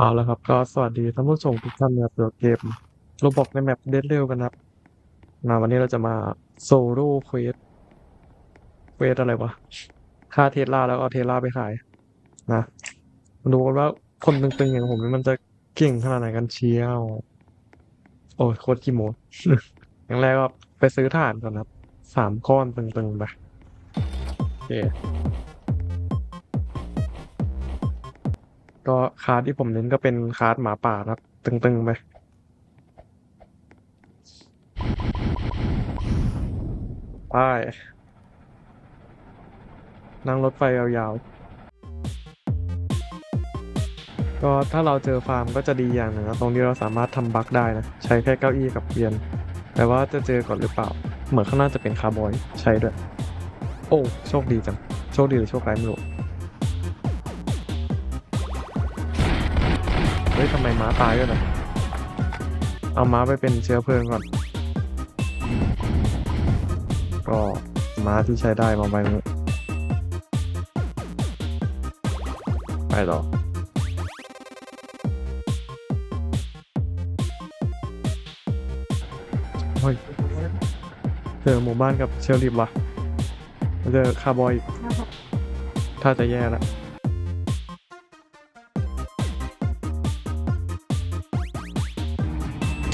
เอาละครับก็สวัสดีท่านผู้ชมทุกท่านนะครับเกี่ยวกับเกมโรบอกในแมปเดดเร็วกันครับมาวันนี้เราจะมาโซโล่เควสเควสอะไรวะฆ่าเทสลาแล้วเอาเทสลาไปขายนะมาดูกันว่าคนตึงๆอย่างผมนี่มันจะเก่งขนาดไหนกันเชียว โอ้โคตรขี้โม้อย่างแรกก็ไปซื้อถ่านก่อนครับสามก้อนตึงๆไปโอเค ก็คาร์ดที่ผมเน้นก็เป็นคาร์ดหมาป่านะครับ ตึงๆไปไปนั่งรถไฟยาวๆ ก็ถ้าเราเจอฟาร์มก็จะดีอย่างหนึ่งนะตรงนี้เราสามารถทำบั๊กได้นะ ใช้แค่เก้าอี้กับเกวียน แต่ว่าจะเจอก่อนหรือเปล่า เหมือนข้างหน้าจะเป็นคาร์บอย ใช้ด้วย โอ้ โชคดีจัง โชคดีหรือโชคร้ายไม่รู้ ฮ้ยทำไมม้าตายด้วยนะเอาม้าไปเป็นเชื้อเพลิงก่อน ก็ม้าที่ใช้ได้มาไปนี้ไปต่อเฮ้ยเจอหมู่บ้านกับเชลลิฟว่ะเจอคาร์บอยอีกถ้าจะแย่ละ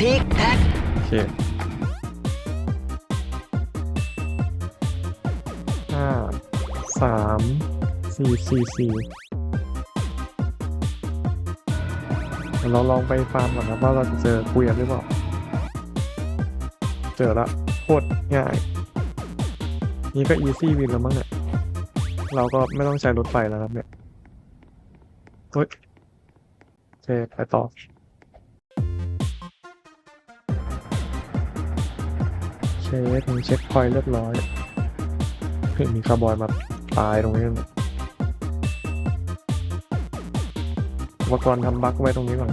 ทิกแท็กโอเคห้าสามสี่สี่สี่เราลองไปฟาร์มก่อนนะว่าเราจะเจอเกวียนหรือเปล่า เจอละโคตรง่าย นี่ก็อีซี่วินแล้วมั้งเนี่ย เราก็ไม่ต้องใช้รถไฟแล้วครับเนี่ยเฮ้ยโอเคไปต่อ เช็คถึงเช็คพอยต์เรียบร้อยเฮ้ยมีคาร์บอยมาตายตรงนี้เลยอุปกรณ์ทำบั๊กไว้ตรงนี้ก่อน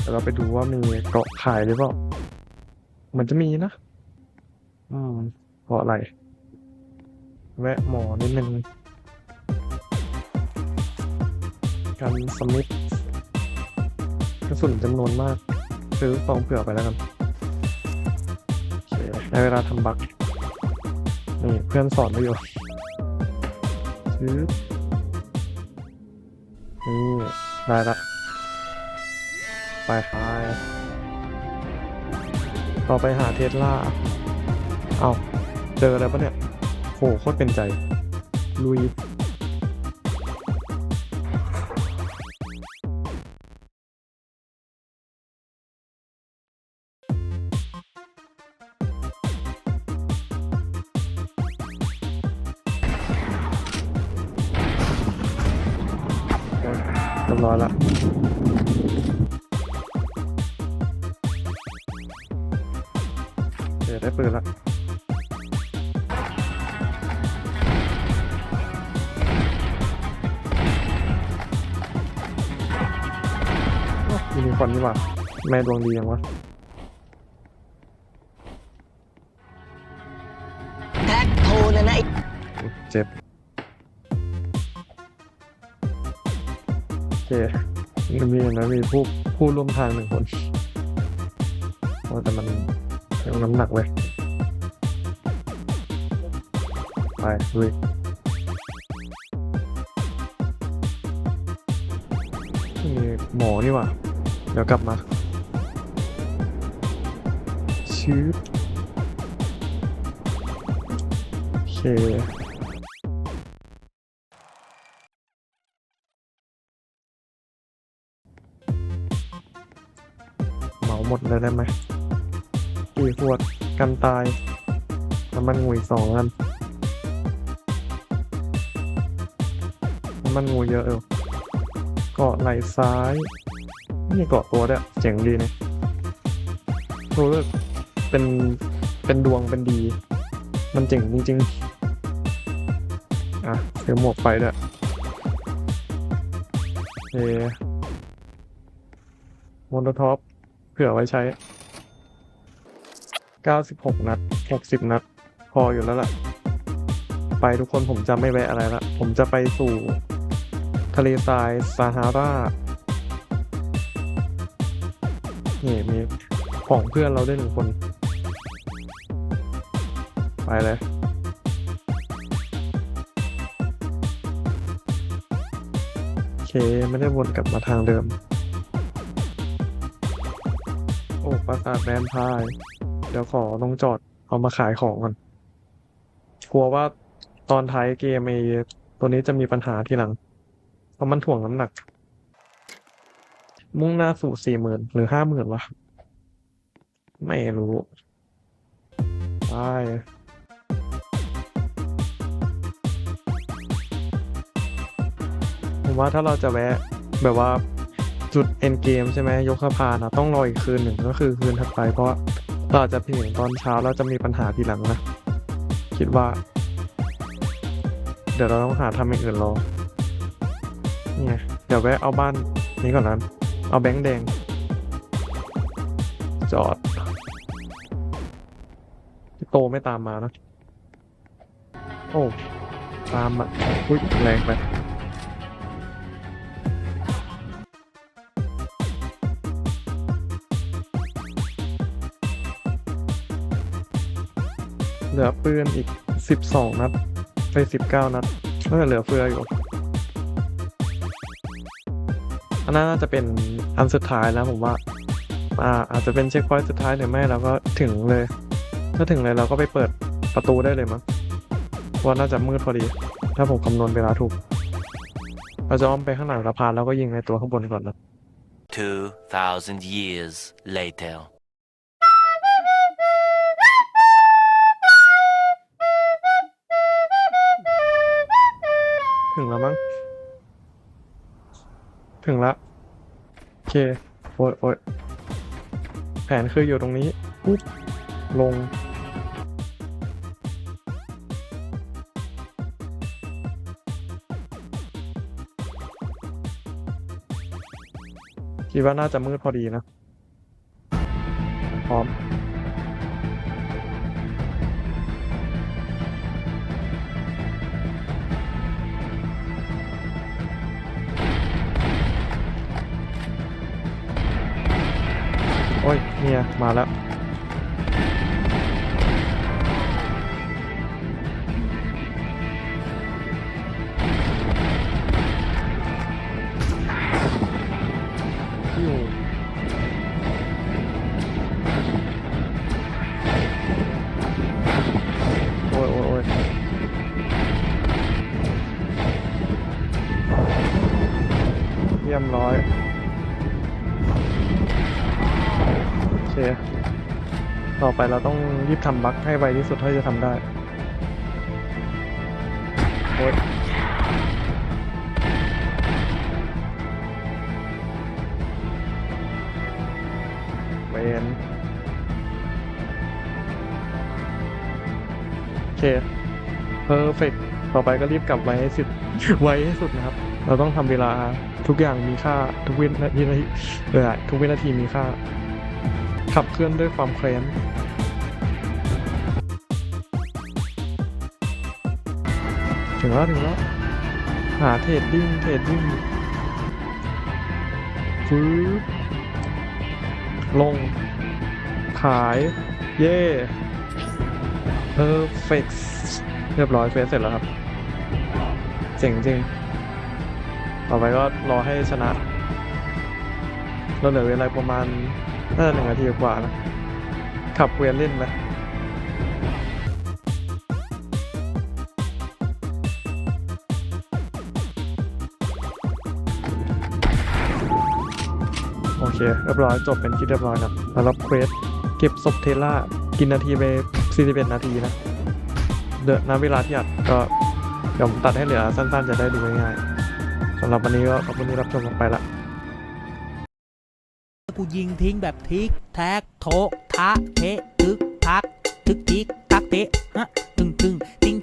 เดี๋ยวเราไปดูว่ามีเกาะขายหรือเปล่า มันจะมีนะ อืมเกาะอะไร แวะหมอนิดนึงกันสมิธกระสุนจำนวนมาก ซื้อฟองเผื่อไปแล้วกันในเวลาทำบักนี่เพื่อนสอนไว้อยู่ซื้อนี่ได้ละไปไปต่อไปหาเทสลา เอาเจออะไรปะเนี่ย โหโคตรเป็นใจ ลุย เรียบร้อยละเดี๋ยวได้ปืนละ อ้าวยูนิคอร์นนี่หว่าแม่ดวงดียังวะแท็กโทรนะนะไอ้เจ็บโอเคมีอย่างนะมีผู้ผู้ร่วมทางหนึ่งคนโอ้แต่มันยังน้ำหนักเว้ยไปลุยนี่หมอนี่หว่า เดี๋ยวกลับมาชื้อโอเคเหมาหมดเลยได้ไหมกี่ขวดกันตายน้ำมันงูอีกสองอันน้ำมันงูเยอะเออเกาะไหล่ซ้าย นี่เกาะตัวด้วยเจ๋งดีนะรู้สึกเป็นเป็นดวงเป็นดี มันเจ๋งจริงๆ อะเดี๋ยวหมวกไฟด้วยเอมโนท็อปเผื่อไว้ใช้เก้าสิบหกนัดหกสิบนัด พออยู่แล้วล่ะ ไปทุกคนผมจะไม่แวะอะไรละ ผมจะไปสู่ ทะเลทรายซาฮารา นี่มีของเพื่อนเราได้หนึ่งคน ไปเลยโอเคไม่ได้วนกลับมาทางเดิม โอ้ปราสาทแวมไพร์เดี๋ยวขอลงจอดเอามาขายของก่อนกลัวว่าตอนท้ายเกมไอตัวนี้จะมีปัญหาทีหลัง เพราะมันถ่วงน้ำหนัก มุ่งหน้าสู่สี่หมื่นหรือห้าหมื่นวะ ไม่รู้ ไป ผมว่าถ้าเราจะแวะ แบบว่าจุดเอ็นเกมใช่ไหมยกสะพานนะต้องรออีกคืนหนึ่งก็คือคืนถัดไปเพราะว่าเราจะเพียงตอนเช้าเราจะมีปัญหาทีหลังนะ คิดว่า เดี๋ยวเราต้องหาทำอย่างอื่นรอเนี่ไงเดี๋ยวแวะเอาบ้านนี้ก่อนนะ เอาแบงค์แดง จอดโตไม่ตามมานะ โอ้ ตามอะอุ้ยแรงไปเหลือปืนอีกสิบสองนัดไปสิบเก้านัดก็เหลือเฟืออยู่ อันนั้นน่าจะเป็นอันสุดท้ายแล้วผมว่าอ่าอาจจะเป็นเช็คพอยต์สุดท้ายหรือไม่เราก็ถึงเลยถ้าถึงเลยเราก็ไปเปิดประตูได้เลยมั้งเพราะว่าน่าจะมืดพอดี ถ้าผมคำนวณเวลาถูก เราจะอ้อมไปข้างหลังสะพานแล้วก็ยิงในตัวข้างบนก่อนนะ 2,000 years later. ถึงแล้วมั้ง ถึงละ โอเค โอ้ยโอ้ยแผนคืออยู่ตรงนี้ ปุ๊บ ลง คิดว่าน่าจะมืดพอดีนะ โอ้ยเนี่ยมาแล้วอยู่โอ้ยโอ้ยโอ้ยเยี่ยมร้อย ต่อไปเราต้องรีบทำบัคให้ไวที่สุดเท่าที่จะทำได้โอ๊ยเวนโอเคเพอร์เฟกต่อไปก็รีบกลับไว้ให้สุดไว้ให้สุดนะครับ เราต้องทำเวลาทุกอย่างมีค่าทุกวินาทีเออทุกวินาทีมีค่า ขับเคลื่อนด้วยความแค้นถึงแล้วถึงแล้วหาเทรดดิ้งเทรดดิ้งฟื้ลง ขาย เย่ perfect เรียบร้อยเฟสเสร็จแล้วครับ เจ๋งจริง ต่อไปก็รอให้ชนะ เราเหลือเวลาประมาณ น่าจะหนึ่งนาทีกว่านะ ขับเวียนเล่นไหมโอเค เรียบร้อยจบเป็นที่เรียบร้อยนะสำหรับเควสเก็บศพเทล่า กินนาทีไป41นาทีนะ เดอน้ำเวลาที่อัดก็เดี๋ยวผมตัดให้เหลือสั้นๆจะได้ดูง่ายๆสำหรับวันนี้ก็ขอบคุณที่รับชมกันไปละ กูยิงทิ้งแบบทิกแท็กโถทะเทตึกทัก ทึกทิกทักเตะฮะตึงตึงติง